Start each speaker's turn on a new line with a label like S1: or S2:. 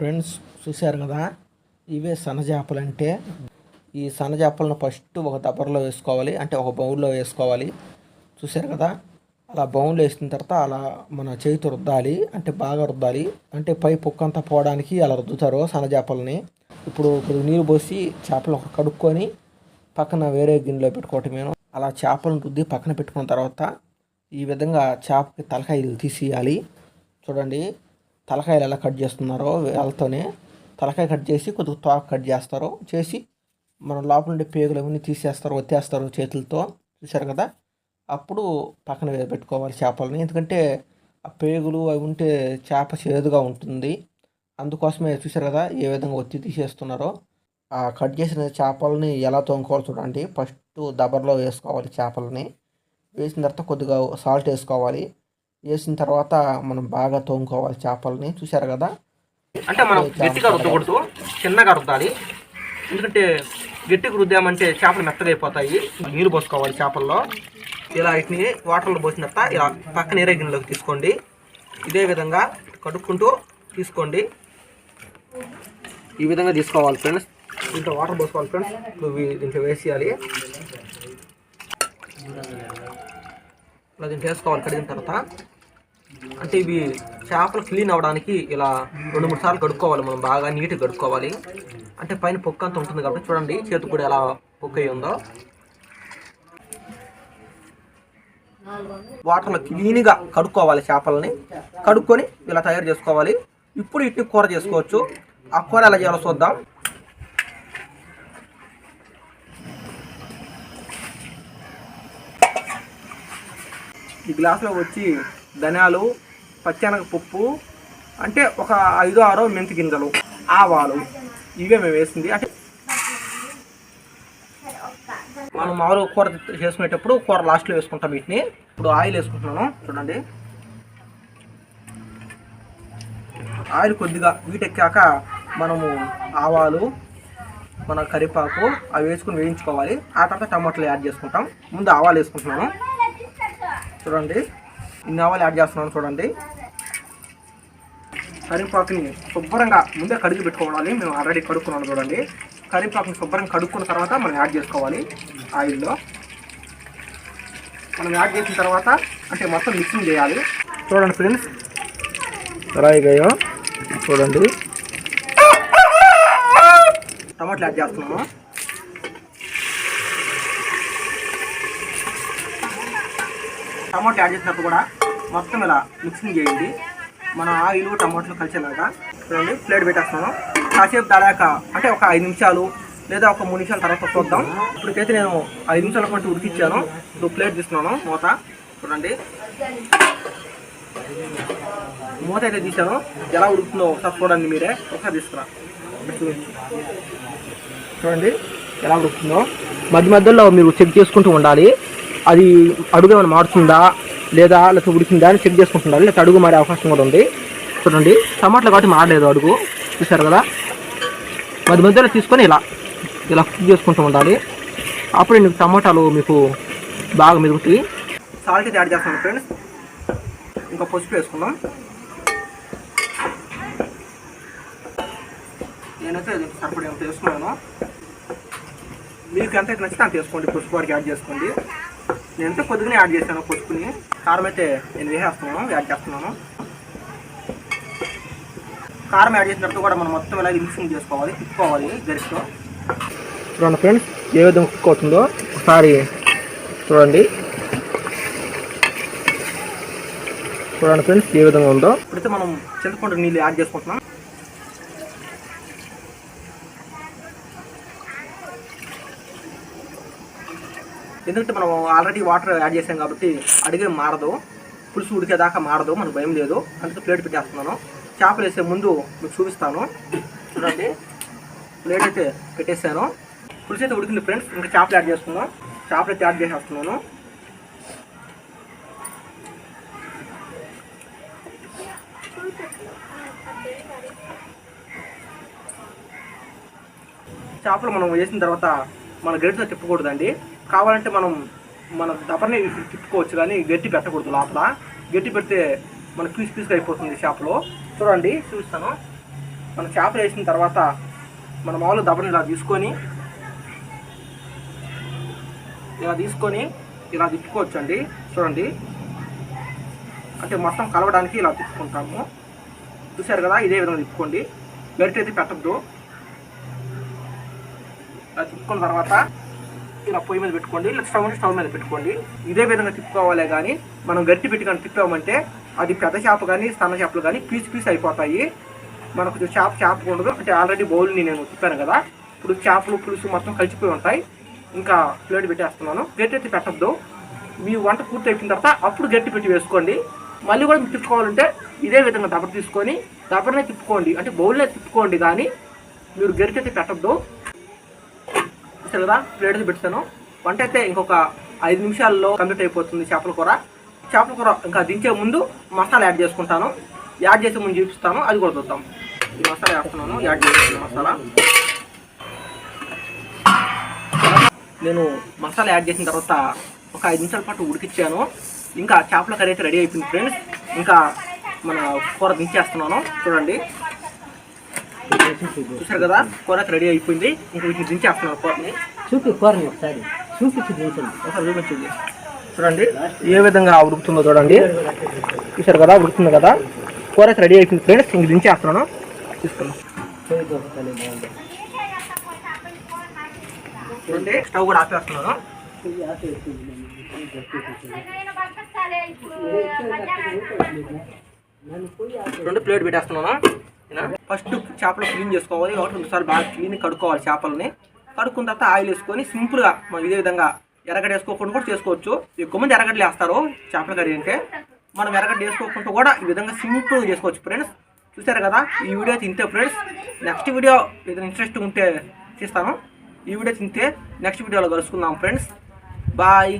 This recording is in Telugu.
S1: ఫ్రెండ్స్ చూశారు కదా ఇవే సన్నజాపలు అంటే ఈ సన్నజాపలను ఫస్ట్ ఒక దబ్బరలో వేసుకోవాలి అంటే ఒక బౌల్లో వేసుకోవాలి. చూశారు కదా అలా బౌన్లో వేసిన తర్వాత అలా మన చేతితో రుద్దాలి అంటే బాగా రుద్దాలి. అంటే పై పొక్కంతా పోవడానికి అలా రుద్దుతారు సన్నజాపల్ని. ఇప్పుడు కొద్దిగా నీరు పోసి చేపలు ఒక కడుక్కొని పక్కన వేరే గిన్నెలో పెట్టుకోవటమేను అలా చేపలను రుద్ది పక్కన పెట్టుకున్న తర్వాత ఈ విధంగా చేపకి తలకాయలు తీసేయాలి. చూడండి తలకాయలు ఎలా కట్ చేస్తున్నారో వేళ్ళతోనే తలకాయ కట్ చేసి కొద్దిగా తోక కట్ చేస్తారు చేసి మన లోపల ఉండే పేగులు అవన్నీ తీసేస్తారు ఒత్తేస్తారు చేతులతో చూశారు కదా? అప్పుడు పక్కన పెట్టుకోవాలి చేపలని. ఎందుకంటే ఆ పేగులు అవి ఉంటే చేప చేదుగా ఉంటుంది. అందుకోసమే చూశారు కదా ఏ విధంగా ఒత్తి తీసేస్తున్నారో. ఆ కట్ చేసిన చేపలని ఎలా తోముకోవాలి చూడండి. ఫస్ట్ దబర్లో వేసుకోవాలి చేపలని. వేసిన తర్వాత కొద్దిగా సాల్ట్ వేసుకోవాలి. వేసిన తర్వాత మనం బాగా తోముకోవాలి చేపలని. చూశారు కదా?
S2: అంటే మనం గట్టిగా రుద్దకూడదు. చిన్నగా రుద్దాలి. ఎందుకంటే గట్టిగా రుద్దామంటే చేపలు మెత్తగా అయిపోతాయి. నీరు పోసుకోవాలి చేపల్లో. ఇలా వీటిని వాటర్లో పోసిన తర్వాత ఇలా పక్కన ఏరే గిన్నెలోకి తీసుకోండి. ఇదే విధంగా కడుక్కుంటూ తీసుకోండి. ఈ విధంగా తీసుకోవాలి ఫ్రెండ్స్. దీంట్లో వాటర్ పోసుకోవాలి ఫ్రెండ్స్. ఇవి దీంట్లో వేసేయాలి. ఇలా దీన్ని వేసుకోవాలి కడిగిన తర్వాత. అంటే ఇవి చేపలు క్లీన్ అవ్వడానికి ఇలా రెండు మూడు సార్లు కడుక్కోవాలి మనం బాగా నీట్గా కడుక్కోవాలి. అంటే పైన పొక్క అంతా ఉంటుంది కాబట్టి చూడండి చేతికి కూడా ఎలా పొక్క ఉందో. వాటర్లో క్లీన్గా కడుక్కోవాలి చేపలని. కడుక్కొని ఇలా తయారు చేసుకోవాలి. ఇప్పుడు ఇట్ని కూర చేసుకోవచ్చు. ఆ కూర ఎలా చేయాలో చూద్దాం. ఈ గ్లాసులో వచ్చి ధనియాలు పచ్చెనగపప్పు అంటే ఒక ఐదో ఆరో మెంతి గింజలు ఆవాలు ఇవే మేము వేసింది. అంటే మనం మామూలు కూర చేసుకునేటప్పుడు కూర లాస్ట్లో వేసుకుంటాం వీటిని. ఇప్పుడు ఆయిల్ వేసుకుంటున్నాను చూడండి. ఆయిల్ కొద్దిగా వీటెక్కాక మనము ఆవాలు మన కరివేపాకు అవి వేసుకుని వేయించుకోవాలి. ఆ తర్వాత టమాటాలు యాడ్ చేసుకుంటాం. ముందు ఆవాలు వేసుకుంటున్నాను. చూడండి. ఇన్ని ఆవాలు యాడ్ చేస్తున్నాను చూడండి. కరివేపాకుని శుభ్రంగా ముందే కడిగి పెట్టుకోవాలి. మేము ఆల్రెడీ కడుక్కున్నాను చూడండి. కరివేపాకుని శుభ్రంగా కడుక్కున్న తర్వాత మనం యాడ్ చేసుకోవాలి. ఆయిల్లో. మనం యాడ్ చేసిన తర్వాత అంటే మొత్తం మిక్సింగ్ చేయాలి. చూడండి ఫ్రెండ్స్
S1: అయ్యాయో చూడండి.
S2: టమాటాలు యాడ్ చేస్తున్నాము. టమాటో యాడ్ చేసినప్పుడు కూడా మొత్తం ఇలా మిక్సింగ్ చేయండి. మన ఆయిల్ టమాటాలు కలిసేలాగా చూడండి ప్లేట్ పెట్టేస్తున్నాను కాసేపు దాడాక అంటే ఒక ఐదు నిమిషాలు లేదా ఒక మూడు నిమిషాల తర్వాత చూద్దాం. ఇప్పటికైతే నేను ఐదు నిమిషాల పాటు ఉడికిచ్చాను. ఇప్పుడు ప్లేట్ తీస్తున్నాను మూత. చూడండి. మూత అయితే తీసాను ఎలా ఉడుకుతుందో ఒకసారి చూడండి మీరే. ఒకసారి తీసుకురా. చూడండి ఎలా ఉడుకుతుందో. మధ్య మధ్యలో మీరు చెక్ చేసుకుంటూ ఉండాలి. అది అడుగు ఏమైనా మారుతుందా? లేదా లేకపోతే ఉడికిందా అని చెక్ చేసుకుంటుండాలి. లేకపోతే అడుగు మారే అవకాశం కూడా ఉంది. చూడండి. టమాటాలు కాబట్టి మారలేదు అడుగు. చూసారు కదా? మధ్య మధ్యలో తీసుకొని ఇలా ఇలా కుక్ చేసుకుంటూ ఉండాలి. అప్పుడు మీకు టమాటాలు మీకు బాగా మెరుగుతాయి సాల్ట్ అయితే యాడ్ చేస్తాను ఫ్రెండ్స్ ఇంకా పసుపు వేసుకుందాం. నేనైతే సరిపడి ఎంత వేసుకున్నాను. మీకు ఎంత అయితే నచ్చితే అంత వేసుకోండి. పసుపు వారికి యాడ్ చేసుకోండి. నేనైతే కొద్దిగానే యాడ్ చేశాను పసుపుని కారం అయితే నేను వేసేస్తున్నాను యాడ్ చేస్తున్నాను. కారం యాడ్ చేసిన తర్వాత కూడా మనం మొత్తం ఇలా మిక్సింగ్ చేసుకోవాలి తిప్పుకోవాలి గరిటతో
S1: చూడండి ఫ్రెండ్స్ ఏ విధంగా కుక్ అవుతుందో ఒకసారి చూడండి. చూడండి ఫ్రెండ్స్ ఏ విధంగా ఉందో.
S2: ఇప్పుడైతే మనం చింతపండు నీళ్ళు యాడ్ చేసుకుంటున్నాం. ఎందుకంటే మనం ఆల్రెడీ వాటర్ యాడ్ చేసాం కాబట్టి అడిగే మారదు. పులుసు ఉడికేదాకా మారదు. మనకు భయం లేదు. అందుకే ప్లేట్ పెట్టేస్తున్నాను. చేపలు వేసే ముందు మీకు చూపిస్తాను. చూడండి. ప్లేట్ అయితే పెట్టేశాను. పులుసు అయితే ఉడికింది ఫ్రెండ్స్ ఇంకా చేపలు యాడ్ చేస్తున్నాం చేపలు అయితే యాడ్ చేసేస్తున్నాను. చేపలు మనం వేసిన తర్వాత మన గరిటతో తిప్పకూడదండి. కావాలంటే మనం మన దబర్ని తిప్పుకోవచ్చు కానీ గట్టి పెట్టకూడదు లోపల. గట్టి పెడితే మన పీస్ పీస్గా అయిపోతుంది చేపలో. చూడండి చూపిస్తాను. మనం చేప వేసిన తర్వాత మన మామూలు దబ్బని ఇలా తీసుకొని ఇలా తీసుకొని ఇలా తిప్పుకోవచ్చు అండి చూడండి. అంటే మొత్తం కలవడానికి ఇలా తిప్పుకుంటాము. చూశారు కదా ఇదే విధంగా తిప్పుకోండి. గరిటె అయితే పెట్టద్దు అలా తిప్పుకున్న తర్వాత ఇలా పొయ్యి మీద పెట్టుకోండి ఇలా స్టవ్ స్టవ్ మీద పెట్టుకోండి. ఇదే విధంగా తిప్పుకోవాలే కానీ మనం గట్టి పెట్టి కానీ తిప్పామంటే అది పెద్ద చేప కానీ సన్న చేపలు కానీ పీస్ పీస్ అయిపోతాయి. మనకు చేప చేప ఉండదు. అంటే ఆల్రెడీ బౌల్ని నేను తిప్పాను కదా. ఇప్పుడు చేపలు పులుసు మొత్తం కలిసిపోయి ఉంటాయి. ఇంకా ప్లేట్ పెట్టేస్తున్నాను. గట్టి అయితే పెట్టద్దు. మీ వంట పూర్తి అయిపోయిన తర్వాత అప్పుడు గట్టి పెట్టి వేసుకోండి. మళ్ళీ కూడా మీరు తిప్పుకోవాలంటే ఇదే విధంగా దబర తీసుకొని దబరనే తిప్పుకోండి. అంటే బౌల్నే తిప్పుకోండి కానీ మీరు గరిటె అయితే పెట్టద్దు. చూస్తారు కదా ప్లేట్స్ పెడతాను. వంట అయితే ఇంకొక ఐదు నిమిషాల్లో కంప్లీట్ అయిపోతుంది చేపల కూర. చేపల కూర ఇంకా దించే ముందు మసాలా యాడ్ చేసుకుంటాను. యాడ్ చేసే ముందు చూపిస్తాను అది కూడా చూద్దాం. ఈ మసాలా వేస్తున్నాను యాడ్ చేసిన మసాలా. నేను మసాలా యాడ్ చేసిన తర్వాత ఒక ఐదు నిమిషాల పాటు ఉడికిచ్చాను. ఇంకా చేపల కర్రీ అయితే రెడీ అయిపోయింది ఫ్రెండ్స్ ఇంకా మన కూర దించేస్తున్నాను. చూడండి. చూసారు కదా? కూర అయితే రెడీ అయిపోయింది. ఇంకా వీటిని దించేస్తున్నాను కూరని
S3: చూపి కూరని ఒకసారి. చూపించి దించండి.
S2: ఒకసారి చూపించండి. చూడండి ఏ విధంగా ఉడుకుతుందో చూడండి. చూసారు కదా? ఉడుకుతుంది కదా? కూర అయితే రెడీ అయిపోయింది ఫ్రెండ్స్. ఇంక దించేస్తున్నాను తీసుకున్నాం చూడండి స్టవ్ కూడా ఆపేస్తున్నాను. రెండు ప్లేట్ పెట్టేస్తున్నాను. ఫస్ట్ చేపలు క్లీన్ చేసుకోవాలి. ఒకటి ఒకసారి బాగా క్లీన్ కడుక్కోవాలి చేపలని. కడుక్కున్న తర్వాత ఆయిల్ వేసుకొని సింపుల్గా మనం ఇదే విధంగా ఎరగడ వేసుకోకుండా కూడా చేసుకోవచ్చు. ఎక్కువ మంది ఎరగడలు వేస్తారు చేపల కర్రీ అంటే. మనం ఎరగడ్డ వేసుకోకుండా కూడా ఈ విధంగా సింపుల్గా చేసుకోవచ్చు ఫ్రెండ్స్. చూసారు కదా? ఈ వీడియో తింటే ఫ్రెండ్స్ నెక్స్ట్ వీడియో ఏదైనా ఇంట్రెస్ట్ ఉంటే చేస్తాను. ఈ వీడియో తింటే నెక్స్ట్ వీడియోలో కలుసుకుందాం ఫ్రెండ్స్. బాయ్.